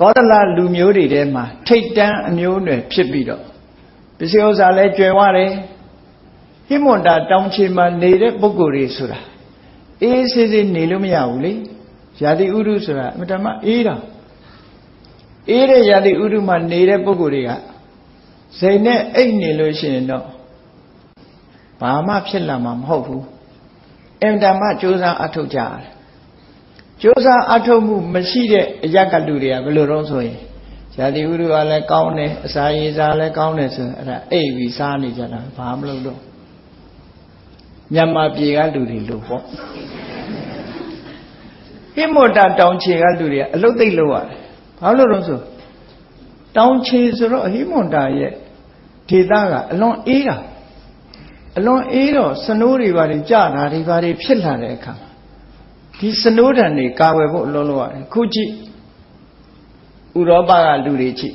ကောသလလူမျိုးတွေထဲမှာထိတ်တန်းအမျိုးအနွယ်ဖြစ်ပြီးတော့ပစ္စည်းဥစ္စာလည်းကျွယ်ဝတယ်ဟိမွန်တာတောင်ချေမှာနေတဲ့ပုဂ္ဂိုလ်တွေဆိုတာအေးဆေးဆေးနေလို့မရဘူးလေယာတိဥရုဆိုတာအမတမအေးတာအေးတဲ့ယာတိဥရုမှာနေတဲ့ပုဂ္ဂိုလ်တွေကဇိမ်နဲ့အိတ်နေလို့ရှိရင်တော့ဘာမှဖြစ်လာမှာမဟုတ်ဘူးအင်တမစ조사အထုတ်ကြရတယ် စ조사အထုတ်မှုမရှိတဲ့အရကလူတွေကဘယ်လိုတော့ဆိုရင်ဇာတိဥရုကလည်းကောင်းတယ်အစာရည်စားလည်းကောင်းတယ်ဆိုရင်အဲ့ဒါအိပ်ပြီးစားနေကြတာဘာမလုပ်တော့မြန်မာပြည်ကလူတွေလို့ပေါ့ဟိမောတာတောင်ချေကလူတွေကအလုတ်သိပ်လို့ရတယ်ဘာလို့လို့ဆိုတောင်ချေဆိုတော့ဟိမွန်တာရဲ့ဒေသကအလွန်အေးတာအလွန်အေးတော့စနိုးတွေဘာတွေကြာတာတွေဘာတွေဖြစ်လာတဲ့အခါ ဒီစနိုးတံတွေကာဝယ်ဖို့အလွန်လို့ရတယ်ခုကြည့်ဥရောပကလူတွေကြည့်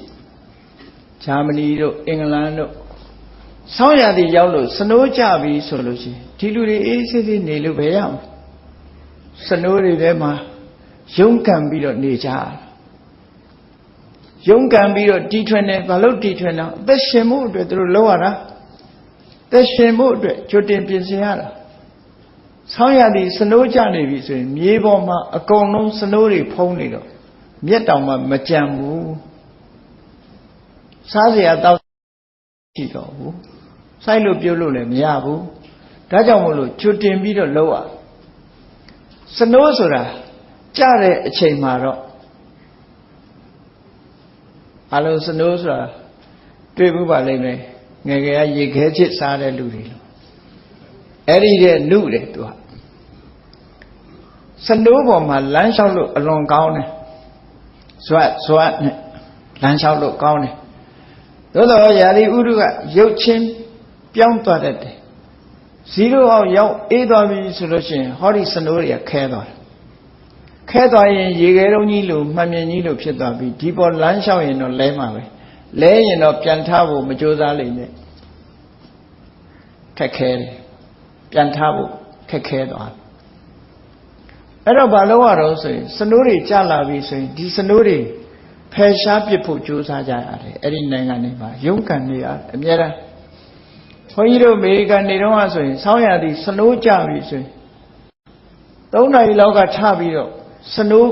ဂျာမနီတို့အင်္ဂလန်တို့ဆောင်းရာသီရောက်လို့စနိုးကြပြီဆိုလို့ရှိရင်ဒီလူတွေအေးဆေးဆေးနေလို့ဘယ်ရအောင်စနိုးတွေထဲမှာရုန်းကန်ပြီးတော့နေကြရရုန်းကန်ပြီးတော့တီထွင်တယ်ဘာလို့တီထွင်တော့အသက်ရှင်မှုအတွက်သူတို့လုပ်ရတာသက်ရှင်မှုအတွက်ကြိုတင်ပြင်ဆင်ရတာ ဆောင်းရသည်စနိုးကြနေပြီဆိုရင်မြေပေါ်မှာအကုန်လုံးစနိုးတွေဖုံးနေတော့မျက်တောင်မှမကြံဘူးစားစရာတောက်ရှိတော့ဘူးစိုက်လို့ပြုတ်လို့လည်းမရဘူးဒါကြောင့်မို့လို့ကြိုတင်ပြီးတော့လုပ်ရစနိုးဆိုတာကြတဲ့အချိန်မှာတော့အလုံးစနိုးဆိုတာတွေ့ဘူးပါလိမ့်မယ်ငယ်ငယ်ကရေခဲချစ်စားတဲ့လူတွေလို့အဲ့ဒီတဲ့နုတယ်သူက စနိုးပေါ်မှာလမ်းလျှောက်လို့အလွန်ကောင်းတယ်ဇွတ်ဇွတ်နဲ့လမ်းလျှောက်လို့ကောင်းတယ်သို့တော်ယာတိဥရုကရုပ်ချင်းပြောင်းသွားတတ်တယ်ဇီရိုအောင်ရောက်အေးသွားပြီဆိုလို့ရှိရင်ဟောဒီစနိုးတွေကခဲသွားတယ်ခဲသွားရင်ရေခဲတုံးကြီးလိုမှန်မြင်ကြီးလိုဖြစ်သွားပြီဒီပေါ်လမ်းလျှောက်ရင်တော့လဲမှာပဲလဲရင်တော့ပြန်ထားဖို့မကြိုးစားလိမ့်နဲ့ခက်ခဲတယ်ပြန်ထားဖို့ခက်ခဲသွားတယ် အဲ့တော့ဘာလို့ရတော့ဆိုရင်စနိုးတွေကြလာပြီဆိုရင်ဒီစနိုးတွေဖယ်ရှားပစ်ဖို့ကြိုးစားကြရတယ်အဲ့ဒီနိုင်ငံတွေမှာရုန်းကန်နေရအများအားဘုန်းကြီးတို့အမေရိကန်နေတော့ဆိုရင်ဆောင်းရသည်စနိုးကြပြီဆိုရင်၃နာရီလောက်ကထပြီးတော့စနိုး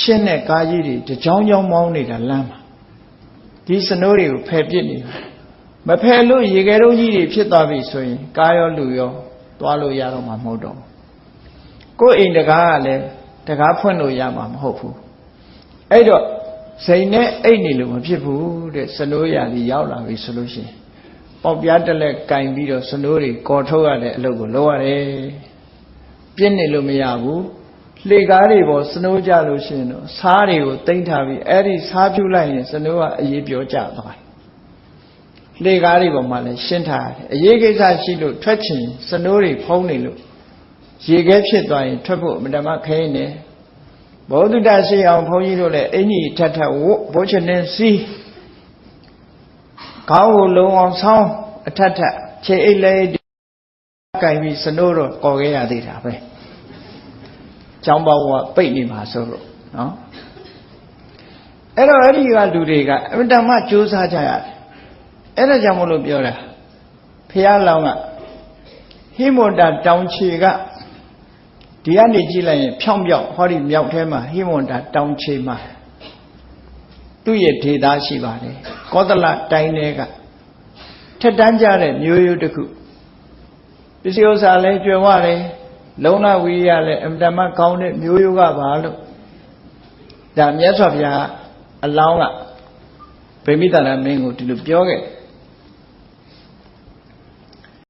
ရှင်းတဲ့ကားကြီးတွေတကြောင်ကြောင်မောင်းနေတာလမ်းမှာဒီစနိုးတွေကိုဖယ်ပစ်နေတာမဖယ်လို့ရေခဲတုံးကြီးတွေဖြစ်သွားပြီဆိုရင်ကားရောလူရောသွားလို့ရတော့မှာမဟုတ်တော့ဘူး ကိုယ်အိမ်တကားကလည်းတကားဖွင့်လို့ရမှာမဟုတ်ဘူးအဲ့တော့စိန်နဲ့အိတ်နေလို့မဖြစ်ဘူးတဲ့စနိုးရာကြီးရောက်လာပြီဆိုလို့ရှိရင်ပေါက်ပြားတက်လက်ကင်ပြီးတော့စနိုးတွေကော်ထုတ်ရတဲ့အလုပ်ကိုလုပ်ရတယ်ပြစ်နေလို့မရဘူးလှေကားတွေပေါ်စနိုးကြလို့ရှိရင်တော့စားတွေကိုတိမ့်ထားပြီးအဲ့ဒီစားဖြူလိုက်ရင်စနိုးကအရေးပြောကြသွားတယ်လှေကားတွေပေါ်မှာလည်းရှင်းထားရတယ်အရေးကိစ္စရှိလို့ထွက်ချင်စနိုးတွေဖုံးနေလို့ ရေခဲဖြစ်သွားရင်ထွက်ဖို့အမတမခဲနေဘောဓုတရှိအောင်ဘုန်းကြီးတို့လည်းအင်ကြီးထထဝတ်ဘိုးချနေစီးခေါင်းကိုလုံအောင်ဆောင်းအထက်ထက်ခြေအိတ်လေးကင်ပြီးစနိုးတော့ကော်ခဲ့ရသေးတာပဲကျောင်းပေါကပိတ်နေမှာဆိုတော့နော်အဲ့တော့အဲ့ဒီကလူတွေကအမတန်မှကြိုးစားကြရတယ်အဲ့ဒါကြောင့်မလို့ပြောတာဖះလောင်းကဟိမွန်တာတောင်ချေက ဒီကနေကြည့်လိုက်ရင်ဖြောင်းပြောက်ဟောဒီမြောက်ထဲမှာဟိမွန်တာတောင်ချေမှာသူ့ရဲ့ဒေသရှိပါတယ်ကောသလတိုင်းထဲကထက်တန်းကြတဲ့မျိုးရိုးတစ်ခုပစ္စည်းဥစ္စာလည်းကျွယ်ဝတယ်လုံလဝီရလည်းအမတမကောင်းတဲ့မျိုးရိုးကပါလို့ဒါမြတ်စွာဘုရားအလောင်းကဗိမိတရမင်းကိုဒီလိုပြောခဲ့တယ်